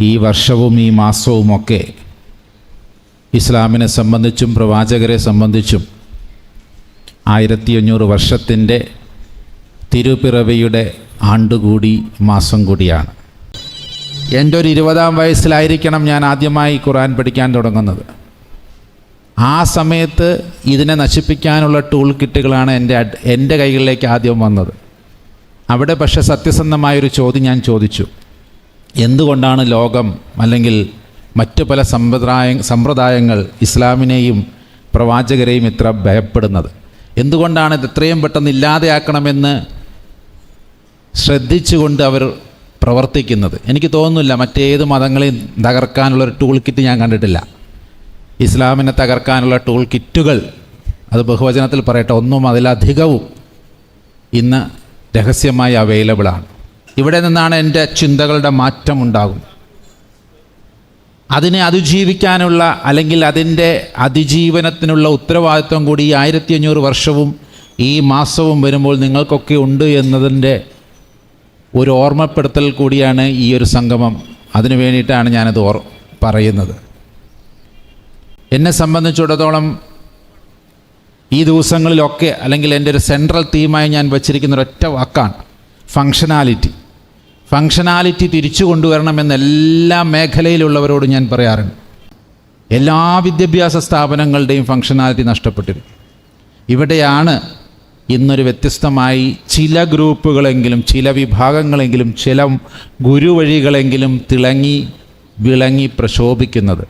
ഈ വർഷവും ഈ മാസവുമൊക്കെ ഇസ്ലാമിനെ സംബന്ധിച്ചും പ്രവാചകരെ സംബന്ധിച്ചും ആയിരത്തി അഞ്ഞൂറ് വർഷത്തിന്റെ തിരുപ്പിറവിയുടെ ആണ്ടുകൂടി മാസം കൂടിയാണ്. എന്റെ ഒരു ഇരുപതാം വയസ്സിലായിരിക്കണം ഞാൻ ആദ്യമായി ഖുറാൻ പഠിക്കാൻ തുടങ്ങുന്നത്. ആ സമയത്ത് ഇതിനെ നശിപ്പിക്കാനുള്ള ടൂൾ കിറ്റുകളാണ് എന്റെ എന്റെ കൈകളിലേക്ക് ആദ്യം വന്നത്. അവിടെ പക്ഷേ സത്യസന്ധമായൊരു ചോദ്യം ഞാൻ ചോദിച്ചു. എന്തുകൊണ്ടാണ് ലോകം അല്ലെങ്കിൽ മറ്റു പല സമ്പ്രദായ സമ്പ്രദായങ്ങൾ ഇസ്ലാമിനെയും പ്രവാചകരെയും ഇത്ര ഭയപ്പെടുന്നത്? എന്തുകൊണ്ടാണ് ഇത് എത്രയും പെട്ടെന്ന് ഇല്ലാതെയാക്കണമെന്ന് ശ്രദ്ധിച്ചുകൊണ്ട് അവർ പ്രവർത്തിക്കുന്നത്? എനിക്ക് തോന്നുന്നില്ല മറ്റേത് മതങ്ങളെയും തകർക്കാനുള്ളൊരു ടൂൾ കിറ്റ് ഞാൻ കണ്ടിട്ടില്ല. ഇസ്ലാമിനെ തകർക്കാനുള്ള ടൂൾ കിറ്റുകൾ അത് ബഹുവചനത്തിൽ പറയട്ടെ ഒന്നും അതിലധികവും ഇന്ന് രഹസ്യമായി അവൈലബിളാണ് ഇവിടെ നിന്നാണ് എന്റെ ചിന്തകളുടെ മാറ്റം ഉണ്ടാകും അതിനെ അതിജീവിക്കാനുള്ള അല്ലെങ്കിൽ അതിന്റെ അതിജീവനത്തിനുള്ള ഉത്തരവാദിത്വം കൂടി ഈ ആയിരത്തി അഞ്ഞൂറ് വർഷവും ഈ മാസവും വരുമ്പോൾ നിങ്ങൾക്കൊക്കെ ഉണ്ട് എന്നതിന്റെ ഒരു ഓർമ്മപ്പെടുത്തൽ കൂടിയാണ് ഈ ഒരു സംഗമം. അതിനു വേണ്ടിയിട്ടാണ് ഞാനത് ഓർ പറയുന്നത്. എന്നെ സംബന്ധിച്ചിടത്തോളം ഈ ദിവസങ്ങളിലൊക്കെ അല്ലെങ്കിൽ എന്റെ ഒരു സെൻട്രൽ തീമായി ഞാൻ വച്ചിരിക്കുന്ന ഒരൊറ്റ വാക്കാണ് ഫങ്ഷനാലിറ്റി. ഫങ്ഷനാലിറ്റി തിരിച്ചു കൊണ്ടുവരണമെന്ന് എല്ലാ മേഖലയിലുള്ളവരോട് ഞാൻ പറയാറുണ്ട്. എല്ലാ വിദ്യാഭ്യാസ സ്ഥാപനങ്ങളുടെയും ഫങ്ഷനാലിറ്റി നഷ്ടപ്പെട്ടിരുന്നു. ഇവിടെയാണ് ഇന്നൊരു വ്യത്യസ്തമായി ചില ഗ്രൂപ്പുകളെങ്കിലും ചില വിഭാഗങ്ങളെങ്കിലും ചില ഗുരുവഴികളെങ്കിലും തിളങ്ങി വിളങ്ങി പ്രശോഭിക്കുന്നത്.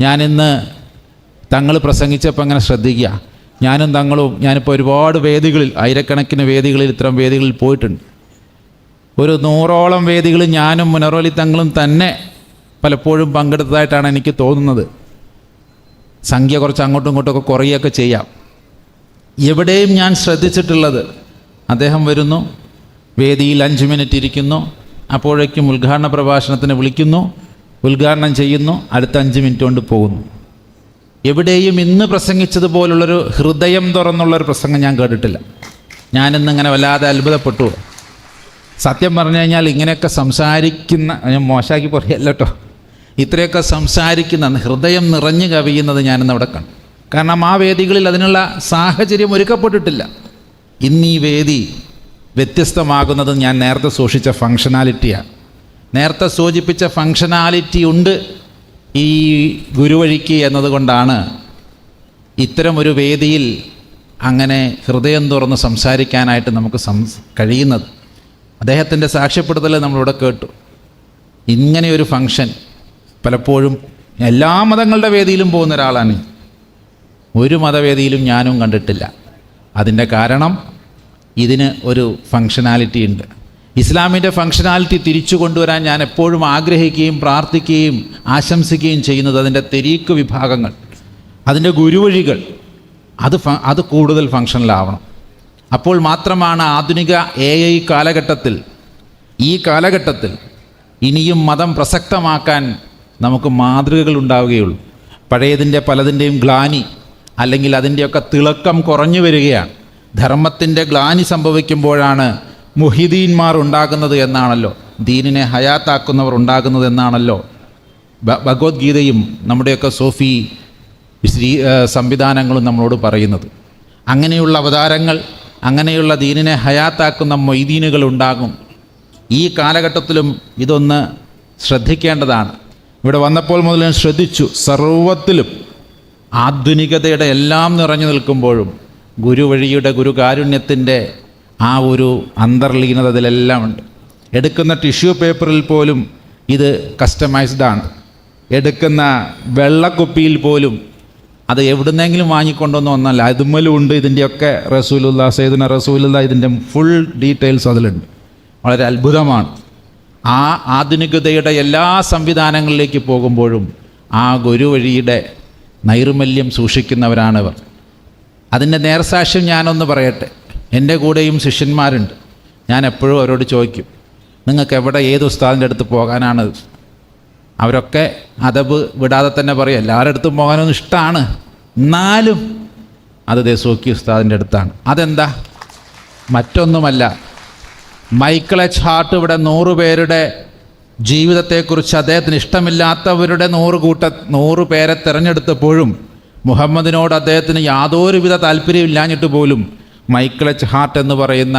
ഞാനിന്ന് തങ്ങൾ പ്രസംഗിച്ചപ്പോൾ അങ്ങനെ ശ്രദ്ധിക്കുക. ഞാനും തങ്ങളും ഞാനിപ്പോൾ ഒരുപാട് വേദികളിൽ ആയിരക്കണക്കിന് വേദികളിൽ ഇത്തരം വേദികളിൽ പോയിട്ടുണ്ട്. ഒരു നൂറോളം വേദികൾ ഞാനും മുനറോലി തങ്ങളും തന്നെ പലപ്പോഴും പങ്കെടുത്തതായിട്ടാണ് എനിക്ക് തോന്നുന്നത്. സംഖ്യ കുറച്ച് അങ്ങോട്ടും ഇങ്ങോട്ടും ഒക്കെ കുറയുകയൊക്കെ ചെയ്യാം. എവിടെയും ഞാൻ ശ്രദ്ധിച്ചിട്ടുള്ളത് അദ്ദേഹം വരുന്നു വേദിയിൽ അഞ്ച് മിനിറ്റ് ഇരിക്കുന്നു അപ്പോഴേക്കും ഉദ്ഘാടന പ്രഭാഷണത്തിന് വിളിക്കുന്നു ഉദ്ഘാടനം ചെയ്യുന്നു അടുത്ത അഞ്ച് മിനിറ്റ് കൊണ്ട് പോകുന്നു. എവിടെയും ഇന്ന് പ്രസംഗിച്ചതുപോലുള്ളൊരു ഹൃദയം തുറന്നുള്ളൊരു പ്രസംഗം ഞാൻ കേട്ടിട്ടില്ല. ഞാനിന്ന് ഇങ്ങനെ വല്ലാതെ അത്ഭുതപ്പെട്ടു. സത്യം പറഞ്ഞു കഴിഞ്ഞാൽ ഇങ്ങനെയൊക്കെ സംസാരിക്കുന്ന ഞാൻ മോശമാക്കി പറയല്ല കേട്ടോ. ഇത്രയൊക്കെ സംസാരിക്കുന്ന ഹൃദയം നിറഞ്ഞു കവിയുന്നത് ഞാനിന്ന് അവിടെ കണ്ടു. കാരണം ആ വേദികളിൽ അതിനുള്ള സാഹചര്യം ഒരുക്കപ്പെട്ടിട്ടില്ല. ഇന്ന് ഈ വേദി വ്യത്യസ്തമാകുന്നത് ഞാൻ നേരത്തെ സൂക്ഷിച്ച ഫങ്ഷനാലിറ്റിയാണ് നേരത്തെ സൂചിപ്പിച്ച ഫങ്ഷനാലിറ്റി ഉണ്ട് ഈ ഗുരുവഴിക്ക് എന്നതുകൊണ്ടാണ് ഇത്തരം ഒരു വേദിയിൽ അങ്ങനെ ഹൃദയം തുറന്ന് സംസാരിക്കാനായിട്ട് നമുക്ക് സം കഴിയുന്നത്. അദ്ദേഹത്തിന്റെ സാക്ഷ്യപ്പെടുത്തൽ നമ്മളിവിടെ കേട്ടു. ഇങ്ങനെയൊരു ഫങ്ഷൻ പലപ്പോഴും എല്ലാ മതങ്ങളുടെ വേദിയിലും പോകുന്ന ഒരാളാണ്. ഒരു മതവേദിയിലും ഞാനും കണ്ടിട്ടില്ല. അതിന്റെ കാരണം ഇതിന് ഒരു ഫങ്ഷനാലിറ്റി ഉണ്ട്. ഇസ്ലാമിന്റെ ഫങ്ഷനാലിറ്റി തിരിച്ചു കൊണ്ടുവരാൻ ഞാൻ എപ്പോഴും ആഗ്രഹിക്കുകയും പ്രാർത്ഥിക്കുകയും ആശംസിക്കുകയും ചെയ്യുന്നത് അതിന്റെ തെരീക്ക് വിഭാഗങ്ങൾ അതിന്റെ ഗുരുവഴികൾ. അത് അത് കൂടുതൽ ഫങ്ഷനിലാവണം അപ്പോൾ മാത്രമാണ് ആധുനിക എ ഐ കാലഘട്ടത്തിൽ ഈ കാലഘട്ടത്തിൽ ഇനിയും മതം പ്രസക്തമാക്കാൻ നമുക്ക് മാതൃകകൾ ഉണ്ടാവുകയുള്ളൂ. പഴയതിന്റെ പലതിന്റെയും ഗ്ലാനി അല്ലെങ്കിൽ അതിന്റെയൊക്കെ തിളക്കം കുറഞ്ഞു വരികയാണ്. ധർമ്മത്തിന്റെ ഗ്ലാനി സംഭവിക്കുമ്പോഴാണ് മുഹിദീന്മാർ ഉണ്ടാകുന്നത് എന്നാണല്ലോ ദീനിനെ ഹയാത്താക്കുന്നവർ ഉണ്ടാകുന്നത് എന്നാണല്ലോ. ഭഗവത്ഗീതയും നമ്മുടെയൊക്കെ സോഫി ശ്രീ സംവിധാനങ്ങളും നമ്മളോട് പറയുന്നത്. അങ്ങനെയുള്ള അവതാരങ്ങൾ അങ്ങനെയുള്ള ദീനിനെ ഹയാത്താക്കുന്ന മൊയ്തീനുകൾ ഉണ്ടാകും. ഈ കാലഘട്ടത്തിലും ഇതൊന്ന് ശ്രദ്ധിക്കേണ്ടതാണ്. ഇവിടെ വന്നപ്പോൾ മുതൽ ഞാൻ ശ്രദ്ധിച്ചു. സർവത്തിലും ആധുനികതയുടെ എല്ലാം നിറഞ്ഞു നിൽക്കുമ്പോഴും ഗുരുവഴിയുടെ ഗുരുകാരുണ്യത്തിന്റെ ആ ഒരു അന്തർലീനത അതിലെല്ലാം ഉണ്ട്. എടുക്കുന്ന ടിഷ്യൂ പേപ്പറിൽ പോലും ഇത് കസ്റ്റമൈസ്ഡാണ് എടുക്കുന്ന വെള്ളക്കുപ്പിയിൽ പോലും അത് എവിടുന്നെങ്കിലും വാങ്ങിക്കൊണ്ടുവന്ന ഒന്നല്ല. അതുമ്മലും ഉണ്ട് ഇതിന്റെയൊക്കെ റസൂലുള്ള സൈദുന റസൂലുള്ള ഇതിന്റെ ഫുൾ ഡീറ്റെയിൽസ് അതിലുണ്ട്. വളരെ അത്ഭുതമാണ്. ആ ആധുനികതയുടെ എല്ലാ സംവിധാനങ്ങളിലേക്ക് പോകുമ്പോഴും ആ ഗുരുവഴിയുടെ നൈർമല്യം സൂക്ഷിക്കുന്നവരാണിവർ. അതിന്റെ നേർസാക്ഷ്യം ഞാനൊന്ന് പറയട്ടെ. എന്റെ കൂടെയും ശിഷ്യന്മാരുണ്ട്. ഞാൻ എപ്പോഴും അവരോട് ചോദിക്കും നിങ്ങൾക്ക് എവിടെ ഏത് ഉസ്താദിന്റെ അടുത്ത് പോകാനാണ് അവരൊക്കെ അതബ് വിടാതെ തന്നെ പറയും എല്ലാവരുടെ അടുത്തും പോകാനൊന്നും ഇഷ്ടമാണ് എന്നാലും അത് ദേസോക്കി ഉസ്താദിന്റെ അടുത്താണ്. അതെന്താ? മറ്റൊന്നുമല്ല. എച്ച് ഹാർട്ട് ഇവിടെ നൂറ് പേരുടെ ജീവിതത്തെക്കുറിച്ച് അദ്ദേഹത്തിന് ഇഷ്ടമില്ലാത്തവരുടെ നൂറ് കൂട്ട നൂറ് പേരെ തിരഞ്ഞെടുത്തപ്പോഴും മുഹമ്മദിനോട് അദ്ദേഹത്തിന് യാതൊരുവിധ താല്പര്യമില്ലാഞ്ഞിട്ട് പോലും എച്ച് ഹാർട്ട് എന്ന് പറയുന്ന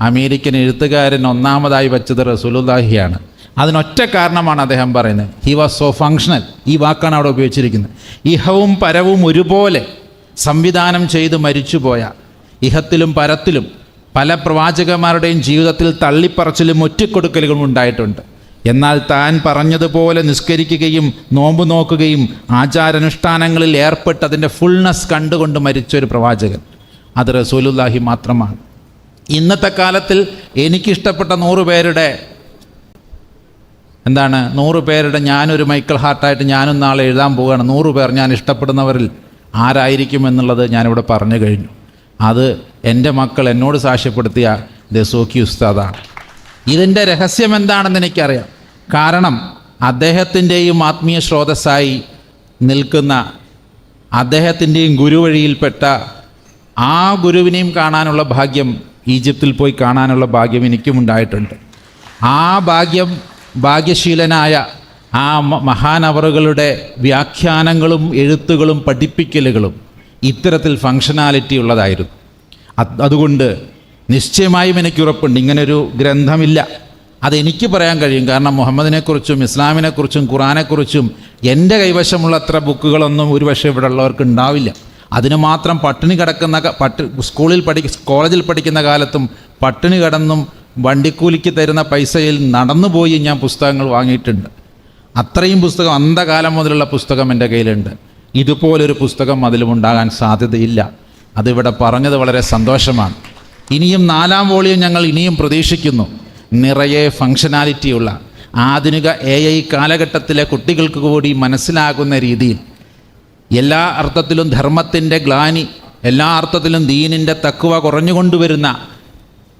അമേരിക്കൻ എഴുത്തുകാരൻ ഒന്നാമതായി വച്ചത് റസൂലുല്ലാഹിയാണ് അതിനൊറ്റ കാരണമാണ് അദ്ദേഹം പറയുന്നത്. ഹി വാസ് സോ ഫങ്ഷണൽ ഈ വാക്കാണ് അവിടെ ഉപയോഗിച്ചിരിക്കുന്നത്. ഇഹവും പരവും ഒരുപോലെ സംവിധാനം ചെയ്ത് മരിച്ചുപോയ ഇഹത്തിലും പരത്തിലും പല പ്രവാചകന്മാരുടെയും ജീവിതത്തിൽ തള്ളിപ്പറച്ചിലും ഒറ്റക്കൊടുക്കലുകളും ഉണ്ടായിട്ടുണ്ട്. എന്നാൽ താൻ പറഞ്ഞതുപോലെ നിസ്കരിക്കുകയും നോമ്പ് നോക്കുകയും ആചാരാനുഷ്ഠാനങ്ങളിൽ ഏർപ്പെട്ട് അതിന്റെ ഫുൾനെസ് കണ്ടുകൊണ്ട് മരിച്ചൊരു പ്രവാചകൻ. അത് റസൂലുല്ലാഹി മാത്രമാണ്. ഇന്നത്തെ കാലത്തിൽ എനിക്കിഷ്ടപ്പെട്ട നൂറ് പേരുടെ എന്താണ്? നൂറ് പേരുടെ ഞാനൊരു മൈക്കിൾ ഹാർട്ടായിട്ട് ഞാനും നാളെ എഴുതാൻ പോവുകയാണ്. നൂറ് പേർ ഞാൻ ഇഷ്ടപ്പെടുന്നവരിൽ ആരായിരിക്കും എന്നുള്ളത് ഞാനിവിടെ പറഞ്ഞു കഴിഞ്ഞു. അത് എന്റെ മക്കൾ എന്നോട് സാക്ഷ്യപ്പെടുത്തിയ ദസോക്കി ഉസ്താദാണ്. ഇതിന്റെ രഹസ്യം എന്താണെന്ന് എനിക്കറിയാം. കാരണം അദ്ദേഹത്തിന്റെയും ആത്മീയ സ്രോതസ്സായി നിൽക്കുന്ന അദ്ദേഹത്തിന്റെയും ഗുരുവഴിയിൽപ്പെട്ട ആ ഗുരുവിനെയും കാണാനുള്ള ഭാഗ്യം ഈജിപ്തിൽ പോയി കാണാനുള്ള ഭാഗ്യം എനിക്കും ഉണ്ടായിട്ടുണ്ട് ആ ഭാഗ്യം ഭാഗ്യശീലനായ ആ മഹാനവറുകളുടെ വ്യാഖ്യാനങ്ങളും എഴുത്തുകളും പഠിപ്പിക്കലുകളും ഇത്തരത്തിൽ ഫങ്ഷനാലിറ്റി ഉള്ളതായിരുന്നു. അത് അതുകൊണ്ട് നിശ്ചയമായും എനിക്ക് ഉറപ്പുണ്ട്. ഇങ്ങനൊരു ഗ്രന്ഥമില്ല. അതെനിക്ക് പറയാൻ കഴിയും. കാരണം മുഹമ്മദിനെക്കുറിച്ചും ഇസ്ലാമിനെക്കുറിച്ചും ഖുറാനെക്കുറിച്ചും എന്റെ കൈവശമുള്ള അത്ര ബുക്കുകളൊന്നും ഒരുപക്ഷെ ഇവിടെ ഉള്ളവർക്ക് ഉണ്ടാവില്ല. അതിന് മാത്രം പട്ടിണി കിടക്കുന്ന പട്ടി സ്കൂളിൽ പഠി കോളേജിൽ പഠിക്കുന്ന കാലത്തും പട്ടിണി കിടന്നും വണ്ടിക്കൂലിക്ക് തരുന്ന പൈസയിൽ നടന്നുപോയി ഞാൻ പുസ്തകങ്ങൾ വാങ്ങിയിട്ടുണ്ട്. അത്രയും പുസ്തകം അന്ധകാലം മുതലുള്ള പുസ്തകം എന്റെ കയ്യിലുണ്ട്. ഇതുപോലൊരു പുസ്തകം അതിലും ഉണ്ടാകാൻ സാധ്യതയില്ല. അതിവിടെ പറഞ്ഞത് വളരെ സന്തോഷമാണ്. ഇനിയും നാലാം വോളിയം ഞങ്ങൾ ഇനിയും പ്രതീക്ഷിക്കുന്നു. നിറയെ ഫങ്ഷനാലിറ്റിയുള്ള ആധുനിക എ ഐ കാലഘട്ടത്തിലെ കുട്ടികൾക്ക് കൂടി മനസ്സിലാകുന്ന രീതിയിൽ. എല്ലാ അർത്ഥത്തിലും ധർമ്മത്തിന്റെ ഗ്ലാനി എല്ലാ അർത്ഥത്തിലും ദീനിന്റെ തക്കുവ കുറഞ്ഞുകൊണ്ടുവരുന്ന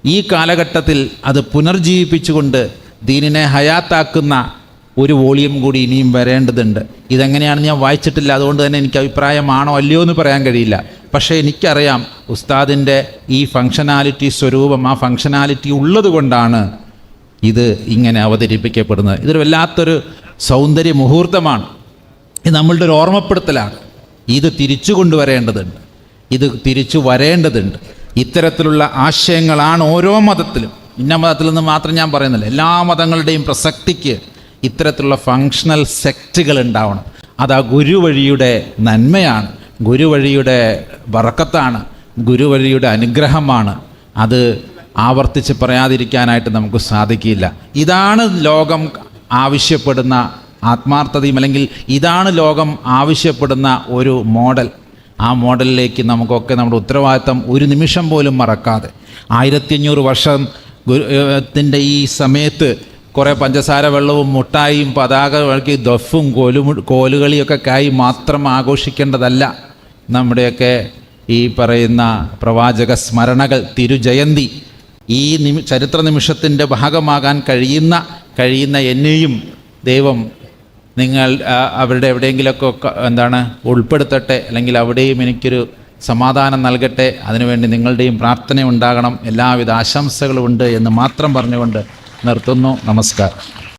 ഈ കാലഘട്ടത്തിൽ അത് പുനർജീവിപ്പിച്ചുകൊണ്ട് ദീനിനെ ഹയാത്താക്കുന്ന ഒരു വോളിയം കൂടി ഇനിയും വരേണ്ടതുണ്ട്. ഇതെങ്ങനെയാണ് ഞാൻ വായിച്ചിട്ടില്ല. അതുകൊണ്ട് തന്നെ എനിക്ക് അഭിപ്രായമാണോ അല്ലയോ എന്ന് പറയാൻ കഴിയില്ല. പക്ഷേ എനിക്കറിയാം ഉസ്താദിന്റെ ഈ ഫങ്ഷനാലിറ്റി സ്വരൂപം ആ ഫങ്ഷനാലിറ്റി ഉള്ളത് കൊണ്ടാണ് ഇത് ഇങ്ങനെ അവതരിപ്പിക്കപ്പെടുന്നത്. ഇതൊരു വല്ലാത്തൊരു സൗന്ദര്യ മുഹൂർത്തമാണ്. ഇത് നമ്മളുടെ ഒരു ഓർമ്മപ്പെടുത്തലാണ്. ഇത് തിരിച്ചു കൊണ്ടുവരേണ്ടതുണ്ട്. ഇത് തിരിച്ചു വരേണ്ടതുണ്ട്. ഇത്തരത്തിലുള്ള ആശയങ്ങളാണ് ഓരോ മതത്തിലും. ഇന്ന മതത്തിൽ നിന്ന് മാത്രം ഞാൻ പറയുന്നില്ല. എല്ലാ മതങ്ങളുടെയും പ്രസക്തിക്ക് ഇത്തരത്തിലുള്ള ഫങ്ഷണൽ സെക്റ്റുകൾ ഉണ്ടാവണം. അത് ആ ഗുരുവഴിയുടെ നന്മയാണ്. ഗുരുവഴിയുടെ വറക്കത്താണ്. ഗുരുവഴിയുടെ അനുഗ്രഹമാണ്. അത് ആവർത്തിച്ച് പറയാതിരിക്കാനായിട്ട് നമുക്ക് സാധിക്കില്ല. ഇതാണ് ലോകം ആവശ്യപ്പെടുന്ന ആത്മാർത്ഥതയും അല്ലെങ്കിൽ ഇതാണ് ലോകം ആവശ്യപ്പെടുന്ന ഒരു മോഡൽ. ആ മോഡലിലേക്ക് നമുക്കൊക്കെ നമ്മുടെ ഉത്തരവാദിത്തം ഒരു നിമിഷം പോലും മറക്കാതെ. ആയിരത്തി അഞ്ഞൂറ് വർഷം ഗുരുത്തിന്റെ ഈ സമയത്ത് കുറേ പഞ്ചസാര വെള്ളവും മുട്ടായും പതാക വഴക്കി ദഫും കോലും കോലുകളിയൊക്കെ കായി മാത്രം ആഘോഷിക്കേണ്ടതല്ല നമ്മുടെയൊക്കെ ഈ പറയുന്ന പ്രവാചക സ്മരണകൾ. തിരുജയന്തി ഈ നിമി ചരിത്ര നിമിഷത്തിന്റെ ഭാഗമാകാൻ കഴിയുന്ന കഴിയുന്ന എന്നെയും ദൈവം നിങ്ങൾ അവരുടെ എവിടെയെങ്കിലുമൊക്കെ എന്താണ് ഉൾപ്പെടുത്തട്ടെ അല്ലെങ്കിൽ അവിടെയും എനിക്കൊരു സമാധാനം നൽകട്ടെ അതിനുവേണ്ടി നിങ്ങളുടെയും പ്രാർത്ഥന ഉണ്ടാകണം എല്ലാവിധ ആശംസകളും ഉണ്ട് എന്ന് മാത്രം പറഞ്ഞുകൊണ്ട് നിർത്തുന്നു. നമസ്കാരം.